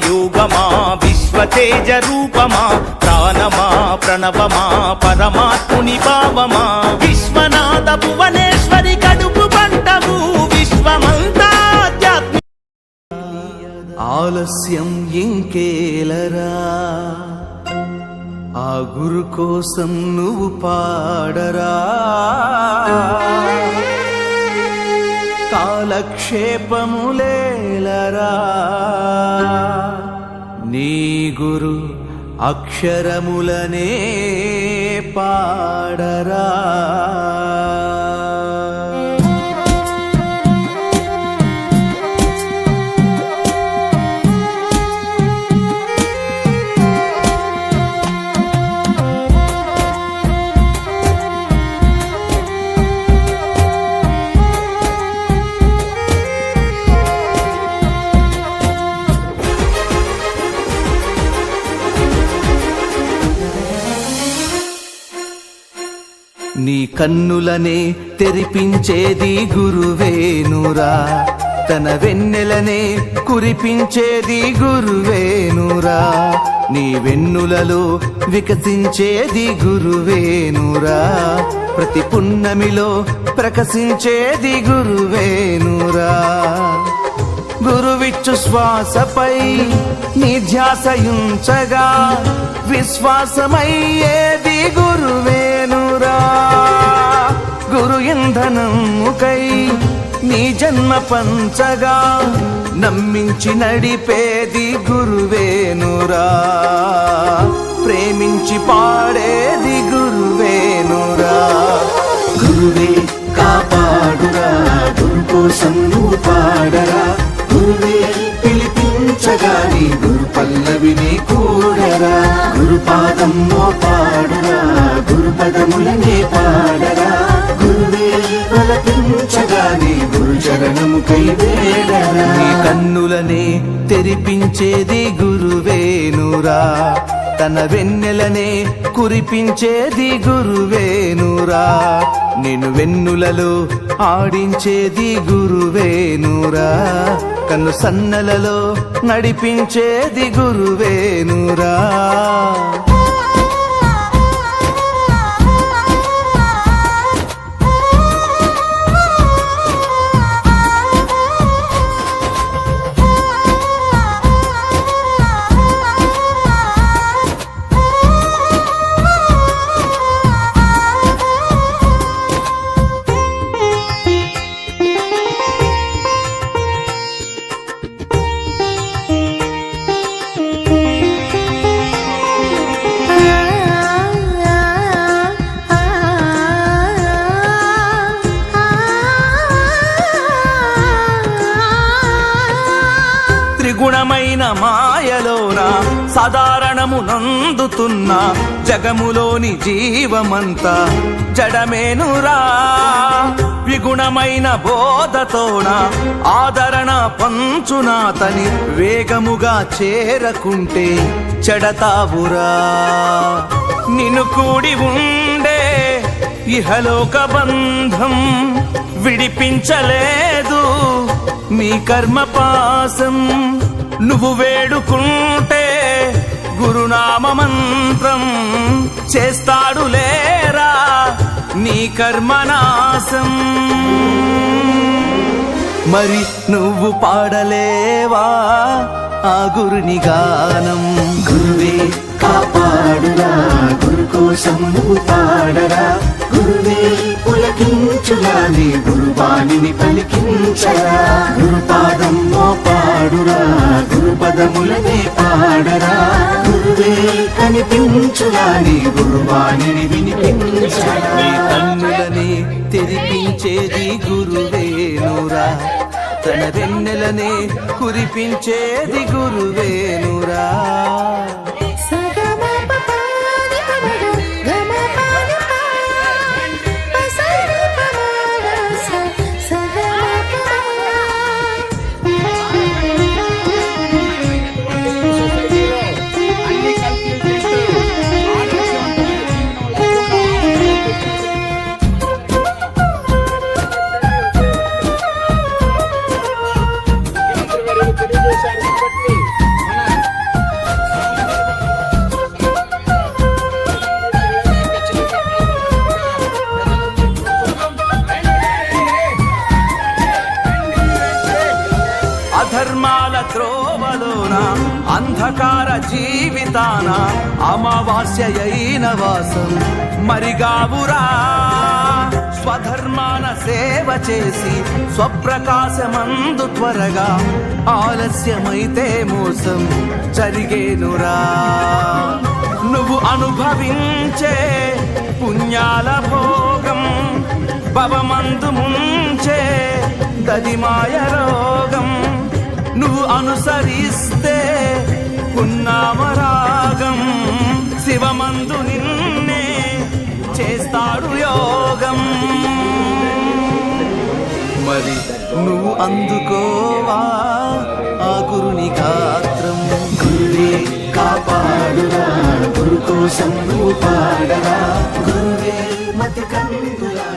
యోగమా విశ్వతేజ రూపమా ప్రాణమా ప్రణవమా పరమాత్ముని భావమా? విశ్వనాథ భువనేశ్వరి కడుపు పంటము విశ్వమంతా ఆలస్యం ఇంకేలరా? ఆ గురు కోసం నువ్వు పాడరా? కాలక్షేపములేలరా. నీ గురు అక్షరములనే పాడరా. నీ కన్నులనే తెరిపించేది గురువేనురా తన వెన్నెలనే కురిపించేది గురువేనురా నీ వెన్నులలో వికసించేది గురువేనురా ప్రతి పున్నమిలో ప్రకశించేది గురువేనురా గురువిచ్చు శ్వాసపై నీ ధ్యాసయుంచగా విశ్వాసమయ్యేది గురురా గురు ఇంధనముకై నీ జన్మ పంచగా నమ్మించి నడిపేది గురువేనురా ప్రేమించి పాడేది గురువేనురా గురువే కాపాడురా గురు కోసం నువ్వు పాడరా. గురువే పిలిపించగా నీ గురు పల్లవిని కూడరా. గురు పాదం పాడురా పదములనే పాడరా. గురువే పలపించగా నీ గురు చరణము నీ కన్నులనే తెరిపించేది గురువేనురా తన వెన్నెలనే కురిపించేది గురువేనురా నేను వెన్నులలో ఆడించేది గురువేనురా కన్ను సన్నలలో నడిపించేది గురువేనురా త్రిగుణమైన మాయలోన సాధారణము నందుతున్న జగములోని జీవమంతా జడమేనురా. విగుణమైన బోధతోన ఆదరణ పంచునాతని వేగముగా చేరకుంటే చెడతావురా. నిన్ను కూడి ఉండే ఇహలోక బంధం విడిపించలేదు. నీ కర్మ పాసం నువ్వు వేడుకుంటే గురునామ మంత్రం చేస్తాడు లేరా నీ కర్మనాశం? మరి నువ్వు పాడలేవా ఆ గురుని గానం? గురువే కాపాడురా గురు కోసం నువ్వు పాడరా. గురువే పులకించురా నీ గురువాణిని పలికించరా. గురుపాదం మోపాడురా పాదములనే పాడరా. గురువే కనిపించురా నీ గురువాణిని వినిపించరా. కన్నులని తెరిపించేది గురువేనురా తన వెన్నెలనే కురిపించేది గురువేనురా చీకటిలోన అంధకార జీవితాన అమావాస్య అయిన వాసం. మరిగావురా స్వధర్మాన సేవ చేసి స్వప్రకాశమందు త్వరగా ఆలస్యమైతే మోసం జరిగేనురా. నువ్వు అనుభవించే పుణ్యాల భోగం భవమందు ముంచే దది మాయ రోగం నువ్వు అనుసరిస్తే పున్నామరాగం శివమందు నిన్నే చేస్తాడు యోగం. మరి నువ్వు అందుకోవా ఆ గురుని గాత్రం? గురువే కాపాడురా గురు కోసం నువ్వు పాడరా. గురువే మతి కందులా